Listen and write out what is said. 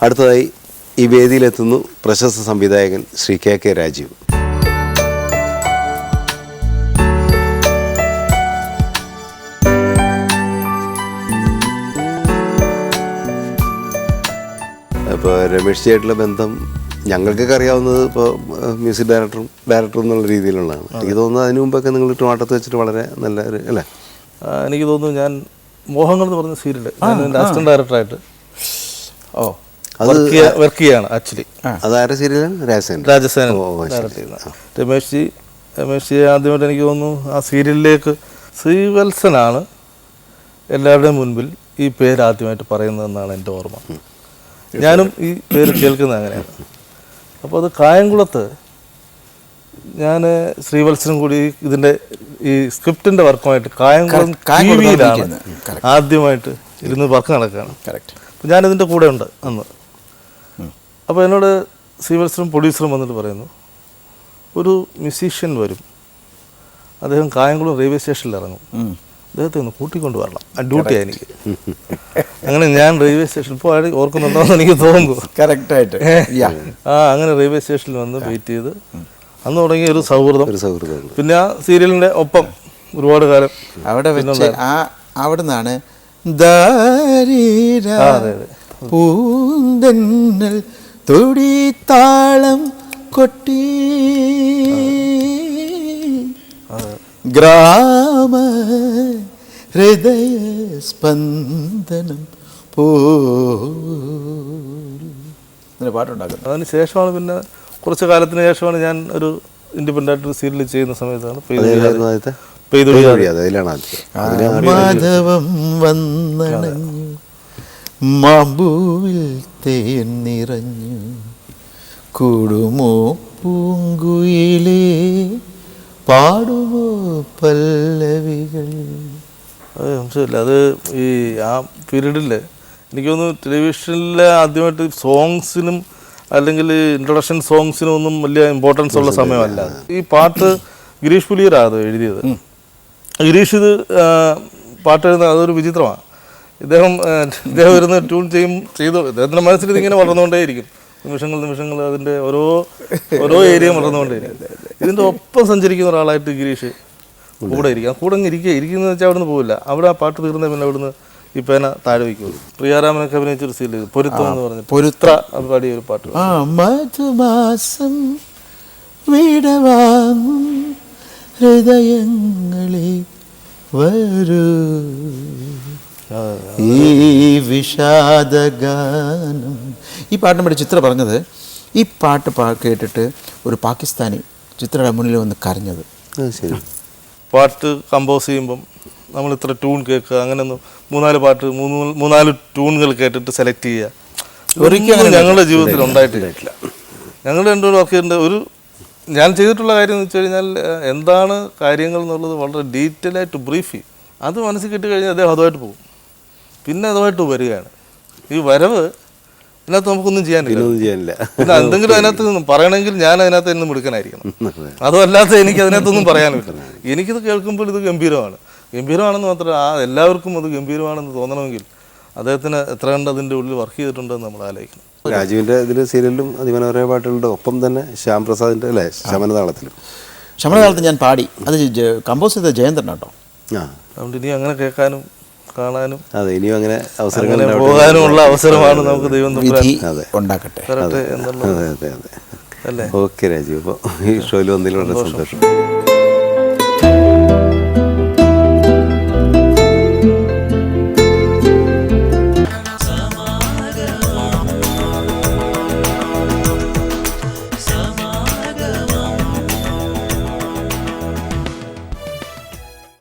അടുത്തതായി ഈ വേദിയിലെത്തുന്നു പ്രശസ്ത സംവിധായകൻ ശ്രീ കെ കെ രാജീവ്. ഇപ്പോൾ രമേഷ് ചേട്ടുള്ള ബന്ധം ഞങ്ങൾക്കൊക്കെ അറിയാവുന്നത് ഇപ്പോൾ മ്യൂസിക് ഡയറക്ടറും ഡയറക്ടറും എന്നുള്ള രീതിയിലുള്ളതാണ്. എനിക്ക് തോന്നുന്നത് അതിനു മുമ്പൊക്കെ നിങ്ങൾ ട്രിവാണ്ടത്ത് വെച്ചിട്ട് വളരെ നല്ല ഒരു അല്ലേ? എനിക്ക് തോന്നുന്നു ഞാൻ മോഹങ്ങൾ എന്ന് പറഞ്ഞ സീരിയൽ ഞാൻ അസിസ്റ്റന്റ് ഡയറക്ടറായിട്ട് ഓ വർക്ക് ചെയ്യാ- ചെയ്യാണ് ആക്ച്വലി അതാരെ സീരിയലാണ്? രാജസേന. ഡയറക്റ്റ് രമേഷ് ജി രമേഷ് ജി ആദ്യമായിട്ട് എനിക്ക് തോന്നുന്നു ആ സീരിയലിലേക്ക് ശ്രീവത്സനാണ് എല്ലാവരുടെയും മുൻപിൽ ഈ പേര് ആദ്യമായിട്ട് പറയുന്നതെന്നാണ് എന്റെ ഓർമ്മ. ഞാനും ഈ പേര് കേൾക്കുന്നത് അങ്ങനെയാണ്. അപ്പോൾ അത് കായംകുളത്ത് ഞാൻ ശ്രീവത്സനും കൂടി ഇതിന്റെ ഈ സ്ക്രിപ്റ്റിന്റെ വർക്കുമായിട്ട് കായംകുളം ടി വിയിലാണ് ആദ്യമായിട്ട് ഇരുന്ന് വർക്ക് നടക്കുകയാണ്. അപ്പോൾ ഞാനിതിന്റെ കൂടെ ഉണ്ട് അന്ന്. അപ്പോൾ എന്നോട് സീവൽസറും പ്രൊഡ്യൂസറും വന്നിട്ട് പറയുന്നു ഒരു മ്യൂസീഷ്യൻ വരും. അദ്ദേഹം കായംകുളം റെയിൽവേ സ്റ്റേഷനിൽ ഇറങ്ങും. അദ്ദേഹത്തെ ഒന്ന് കൂട്ടിക്കൊണ്ട് വരണം. ആ ഡ്യൂട്ടിയാണ് എനിക്ക്. അങ്ങനെ ഞാൻ റെയിൽവേ സ്റ്റേഷനിൽ ഇപ്പോൾ അയാൾ ഓർക്കുന്നുണ്ടോന്ന് എനിക്ക് തോന്നുന്നു. കറക്റ്റായിട്ട് ആ അങ്ങനെ റെയിൽവേ സ്റ്റേഷനിൽ വന്ന് വെയിറ്റ് ചെയ്ത് അന്ന് തുടങ്ങിയ ഒരു സൗഹൃദം. ഒരു സൗഹൃദമുണ്ട് പിന്നെ ആ സീരിയലിന്റെ ഒപ്പം ഒരുപാട് കാലം. അവിടെ വെച്ച് ആ അവിടെ നിന്നാണ്. പൂന്തന്നൽ തൊടിത്താളം കൊട്ടി. ഗ്രാമ ഹൃദയ സ്പന്ദനം പോ പാട്ടുണ്ടാക്കുന്നത് അതിന് ശേഷമാണ് പിന്നെ കുറച്ച് കാലത്തിന് ശേഷമാണ് ഞാൻ ഒരു ഇൻഡിപെൻഡന്റ് ആയിട്ട് സീരിയൽ ചെയ്യുന്ന സമയത്താണ് പെയ്തു അതേതായിരുന്നു ആദ്യത്തെ? പെയ്തു പെയ്തു വഴിയാതെ അതിലാണ് മാധവം വന്നണഞ്ഞു. മാമ്പൂവിൽ തേൻ നിറഞ്ഞു കൂടുമോ പൂങ്കുയിലേ? പാടുമോ പല്ലവികൾ? അത് സംശയമില്ല. അത് ഈ ആ പീരീഡിൽ എനിക്ക് തോന്നുന്നു ടെലിവിഷനിലെ ആദ്യമായിട്ട് സോങ്സിനും അല്ലെങ്കിൽ ഇൻട്രൊഡക്ഷൻ സോങ്സിനും ഒന്നും വലിയ ഇമ്പോർട്ടൻസ് ഉള്ള സമയമല്ല. ഈ പാട്ട് ഗിരീഷ് പുലിയരാ അത് എഴുതിയത്. ഗിരീഷ് ഇത് പാട്ട് എഴുതുന്ന അതൊരു വിചിത്രമാണ്. ഇദ്ദേഹം ഇദ്ദേഹം ഇരുന്ന് ട്യൂൺ ചെയ്യും ചെയ്തു. ഇദ്ദേഹത്തിന്റെ മനസ്സിൽ ഇതിങ്ങനെ വളർന്നുകൊണ്ടേയിരിക്കും. നിമിഷങ്ങൾ നിമിഷങ്ങൾ അതിന്റെ ഓരോ ഓരോ ഏരിയ വളർന്നുകൊണ്ടേയിരിക്കും. ഇതിന്റെ ഒപ്പം സഞ്ചരിക്കുന്ന ഒരാളായിട്ട് ഗിരീഷ് കൂടെ ഇരിക്കുക കൂടെ അങ്ങ് ഇരിക്കുക. ഇരിക്കുന്നത് വെച്ചാൽ അവിടുന്ന് പോവില്ല. അവിടെ ആ പാട്ട് തീർന്ന പിന്നെ അവിടുന്ന് ഈ പേന താഴെ വയ്ക്കുള്ളൂ പ്രിയാരാമനൊക്കെ അഭിനയിച്ചൊരു സീൽ പൊരുത്തം എന്ന് പറഞ്ഞു പൊരുത്ര പാടിയ ഒരു പാട്ട്. മധുമാസം വിടവാങ്ങും ഹൃദയങ്ങളെ വരൂ. ഈ വിഷാദഗാനം. ഈ പാട്ടിനെ പറ്റി ചിത്ര പറഞ്ഞത് ഈ പാട്ട് പാ കേട്ടിട്ട് ഒരു പാകിസ്ഥാനി ചിത്രയുടെ മുന്നിൽ വന്ന് കരഞ്ഞത്. ശരി. പാട്ട് കമ്പോസ് ചെയ്യുമ്പം നമ്മൾ ഇത്ര ട്യൂൺ കേൾക്കുക അങ്ങനെ ഒന്ന് മൂന്നാൽ പാട്ട് മൂന്ന് മൂന്നാൽ ട്യൂണുകൾ കേട്ടിട്ട് സെലക്ട് ചെയ്യുക. ഒരിക്കലും ഞങ്ങളുടെ ജീവിതത്തിൽ ഉണ്ടായിട്ടില്ല. ഞങ്ങൾ രണ്ടുപേരും വർക്ക് ചെയ്യേണ്ട ഒരു ഞാൻ ചെയ്തിട്ടുള്ള കാര്യം എന്ന് വെച്ച് കഴിഞ്ഞാൽ എന്താണ് കാര്യങ്ങൾ എന്നുള്ളത് വളരെ ഡീറ്റെയിൽ ആയിട്ട് ബ്രീഫ് ചെയ്യും. അത് മനസ്സിൽ കിട്ടി കഴിഞ്ഞാൽ അദ്ദേഹം അതുമായിട്ട് പോകും. പിന്നെ അതുമായിട്ട് വരികയാണ്. ഈ വരവ് ഇതിനകത്ത് നമുക്കൊന്നും ചെയ്യാനില്ല. ഒന്നും ചെയ്യാനില്ല. പിന്നെ എന്തെങ്കിലും അതിനകത്ത് നിന്ന് പറയണമെങ്കിൽ ഞാൻ അതിനകത്ത് നിന്ന് മിടുക്കനായിരിക്കണം. അതുമല്ലാത്ത എനിക്ക് അതിനകത്തൊന്നും പറയാനില്ല. എനിക്കിത് കേൾക്കുമ്പോൾ ഇത് ഗംഭീരമാണ്. ഗംഭീരമാണെന്ന് മാത്രമല്ല ആ എല്ലാവർക്കും അത് ഗംഭീരമാണെന്ന് തോന്നണമെങ്കിൽ അദ്ദേഹത്തിന് എത്ര കണ്ട് അതിന്റെ ഉള്ളിൽ വർക്ക് ചെയ്തിട്ടുണ്ടെന്ന് നമ്മൾ ആലോചിക്കണം. രാജുവിന്റെ ഇതിൽ സീരിയലിലും അതിമനോഹര പാട്ടുകളുടെ ഒപ്പം തന്നെ ശ്യാം പ്രസാദിന്റെ അല്ലേ ശമനതാളത്തിലും. ശമനതാളത്തിൽ ഞാൻ പാടി. അത് കമ്പോസ് ചെയ്ത ജയന്തൻ കേട്ടോ ആ. അതുകൊണ്ട് ഇനി അങ്ങനെ കേൾക്കാനും കാണാനും അതെ ഇനിയും അങ്ങനെ അവസരങ്ങൾ പോകാനുമുള്ള അവസരമാണ് നമുക്ക് ദൈവം. ഉണ്ടാക്കട്ടെ. അതെ അതെ അതെ അല്ലേ? ഓക്കെ രാജീവ്. അപ്പോൾ ഈ ഷോയിൽ വന്നതിൽ വളരെ സന്തോഷം.